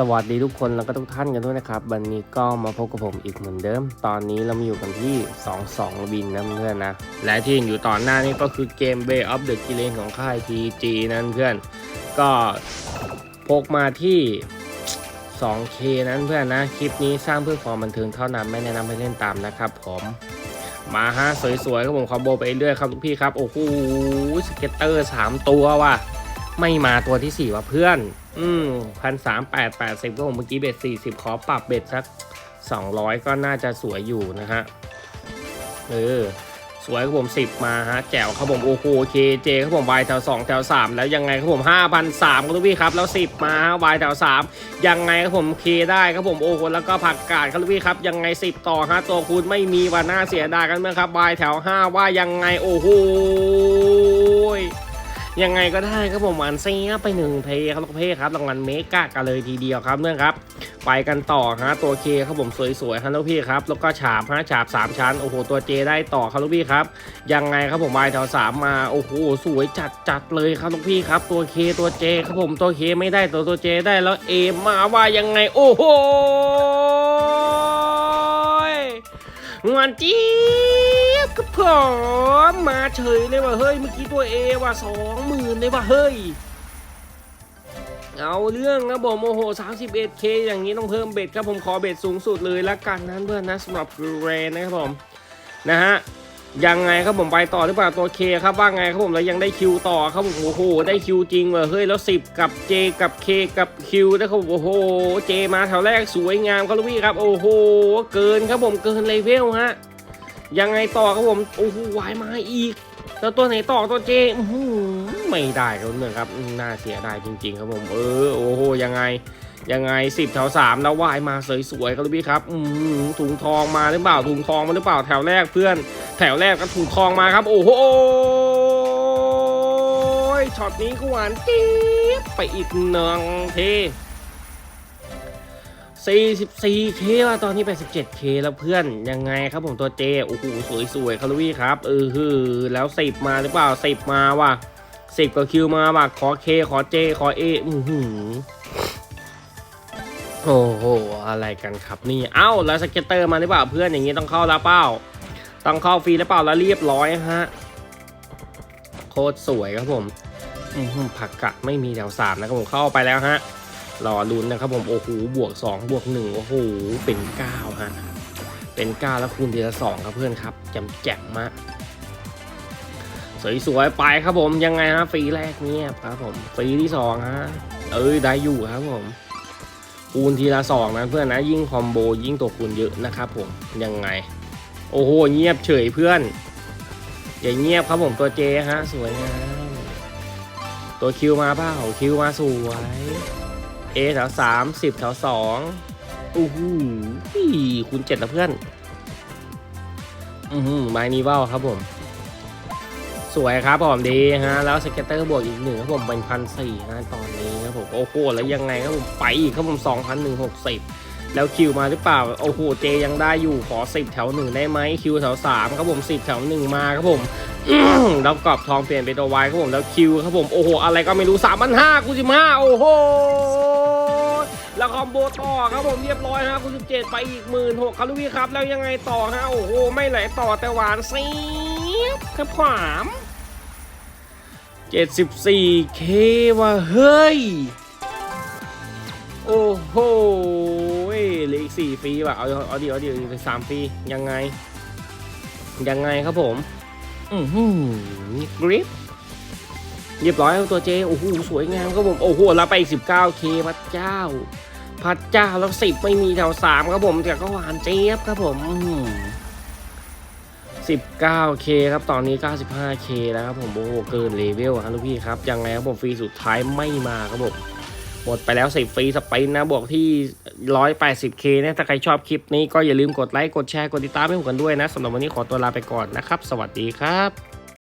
สวัสดีทุกคนแล้วก็ทุกท่านกันด้วยนะครับ วันนี้ก็มาพบกับผมอีกเหมือนเดิม ตอนนี้เรามาอยู่กันที่ 22 บินนะเพื่อนนะ และที่อยู่ต่อหน้านี้ก็คือเกม Bay of the g i l l e n ของค่าย PG นั้นเพื่อน ก็พกมาที่ 2K นั้นเพื่อนนะ คลิปนี้สร้างเพื่อความบันเทิงเท่านั้นไม่แนะนำให้เล่นตามนะครับผมมาฮะสวยๆครับผมคอมโบไปเรื่อยครับทุกพี่ครับ โอ้โหสเก็ตเตอร์ 3 ตัวว่ะไม่มาตัวที่ 4ว่ะเพื่อน อืมพันสามแปดแปดสิบก็ผมเมื่อกี้เบ็ดสี่สิบขอปรับเบ็ดสักสองร้อยก็น่าจะสวยอยู่นะฮะ เออ สวยครับผมสิบมาฮะ แจ๋วครับผมโอ้โหเคเจครับผมวายแถวสองแถวสามแล้วยังไงครับผมห้าพันสามครับทุกพี่ครับ แล้วสิบมาฮะวายแถวสามยังไงครับผมเคได้ครับผมโอ้โหแล้วก็ผักกาดครับทุกพี่ครับ ยังไงสิบต่อฮะตัวคูณไม่มีว่าน่าเสียดายกันเมื่อครับวายแถวห้าว่ายังไงโอ้โห ยังไงก็ได้ครับผมหวานเซียไปหนึ่งเพย์ครับเพย์ครับรางวัลเมกากันเลยทีเดียวครับเนื่องครับ ไปกันต่อฮะตัวเคครับผมสวยๆครับลูกพี่ครับแล้วก็ฉาบฮะฉาบสามชั้นโอ้โหตัวเจได้ต่อครับลูกพี่ครับยังไงครับผมวายแถวสามมาโอ้โหสวยจัดจัดๆเลยครับลูกพี่ครับ ตัวเคตัวเจครับผมตัวเคไม่ได้ตัวตัวเจได้แล้วเอมาว่ายังไงโอ้โหงานจี๊ บครับผมมาเฉยเลยว่ะเฮ้ยเมื่อกี้ตัวเอว่ะสองหมื่นเลยว่ะเฮ้ยเอาเรื่องนะผมโอ้โห 31k อย่างนี้ต้องเพิ่มเบ็ดครับผมขอเบ็ดสูงสุดเลยละกันนั้นเพื่อนนะสำหรับเรนนะครับผมนะฮะยังไงครับผมไปต่อหรือเปล่าตัวเคครับว่าไงครับผมแล้วยังได้คิวต่อครับผมโอ้โหได้คิวจริงว่ะเฮ้ยแล้ว10 กับ J กับ K กับคิวนะครับโอ้โหเจมาแถวแรกสวยงามครับลูกพี่ครับโอ้โหเกินครับผมเกินเลเวลฮะ ยังไงต่อครับผมโอ้โหวายมาอีก แล้วตัวไหนต่อตัวเจอื้อหือไม่ได้ครับเพื่อนครับน่าเสียดายจริง ๆ ครับผมเออโอ้โหยังไงยังไงสิบแถวสามแล้ววายมาสวยๆครับพี่ครับอืมถุงทองมาหรือเปล่าถุงทองมาหรือเปล่าแถวแรกเพื่อน แถวแรกก็ถุงทองมาครับ โอ้โหช็อตนี้ก็หวานจี๊บไปอีกหนึ่งเท 44k ว่ะตอนนี้ 87k แล้วเพื่อนยังไงครับผมตัวเจโอ้โหสวยๆคาร์วี่ครับเออฮือแล้ว 10 มาหรือเปล่า 10 มาว่ะ10กับคิวมาว่ะขอ K ขอ J ขอ A อือหือโอ้โหอะไรกันครับนี่เอ้าแล้วสเก็ตเตอร์มาหรือเปล่าเพื่อนอย่างนี้ต้องเข้าแล้วเปล่าต้องเข้าฟรีแล้วเปล่าแล้วเรียบร้อยฮะโคตรสวยครับผมอือหือผักกะไม่มีแถวสามนะครับผมเข้าไปแล้วฮะ รอลุ้นนะครับผมโอ้โหบวก 2 บวก 1 โอ้โห เป็น 9 ฮะ เป็น 9 แล้วคูณทีละ2ครับเพื่อนครับจำแจ่มมากสวยๆไปครับผมยังไงฮะฟรีแรกเงียบครับผมฟรีที่2ฮะเอ้ยได้อยู่ครับผม คูณทีละ2นะเพื่อนนะยิ่งคอมโบยิ่งตัวคูณเยอะนะครับผมยังไง โอ้โหเงียบเฉยเพื่อนอย่าเงียบครับผมตัวเจฮะสวยงามตัวคิวมาเปล่าคิวมาสวย เอแถวสามสิบแถวสองอู้หูคูณเจ็ดแล้วเพื่อน อือหือไม้นีว่าวครับผม สวยครับผมดีฮะ แล้วสเก็ตเตอร์บวกอีกหนึ่งครับผมเป็นพันสี่ฮะตอนนี้ครับผม โอ้โห แล้วยังไงครับผม ไปอีกครับผมสองพันหนึ่งหกสิบแล้วคิวมาหรือเปล่า โอ้โห เจยังได้อยู่ ขอสิบแถวหนึ่งได้ไหมคิวแถวสามครับผมสิบแถวหนึ่งมาครับผมแล้วกรอบทองเปลี่ยนเป็นตัววายครับผม แล้วคิวครับผม โอ้โห อะไรก็ไม่รู้สามพันห้าคูสิบห้าโอ้โห อมโบต่อครับผมเรียบร้อยฮะคูณสิบเจ็ดไปอีกหมื่นหกครับลูกพี่ครับ แล้วยังไงต่อฮะโอ้โห ไม่ไหลต่อแต่หวานเสียบครับขวามเจ็ดสิบสี่เคว่ะเฮ้ย โอ้โหเหลืออีกสี่ฟรีว่ะเอาเอาเดียวเอาเดียวอีกสามฟรียังไง ยังไงครับผม อือหือกริปเรียบร้อยครับตัวเจ โอ้โห สวยงามครับผม โอ้โห แล้วไปอีก 19k พระเจ้า พระเจ้าแล้วสิบไม่มีแถวสามครับผมแต่ก็หวานเจี๊ยบครับผมอื้อหือ 19k ครับ ตอนนี้ 95k แล้วครับผมโอ้โหเกินเลเวลครับลูกพี่ครับ ยังไงครับผมฟรีสุดท้ายไม่มาครับผมหมดไปแล้ว10ฟรีสไปนนะบวกที่ 180k เคนี่ยถ้าใครชอบคลิปนี้ก็อย่าลืมกดไลค์ กดแชร์ กดติดตามให้ผมกันด้วยนะสำหรับวันนี้ขอตัวลาไปก่อนนะครับ สวัสดีครับ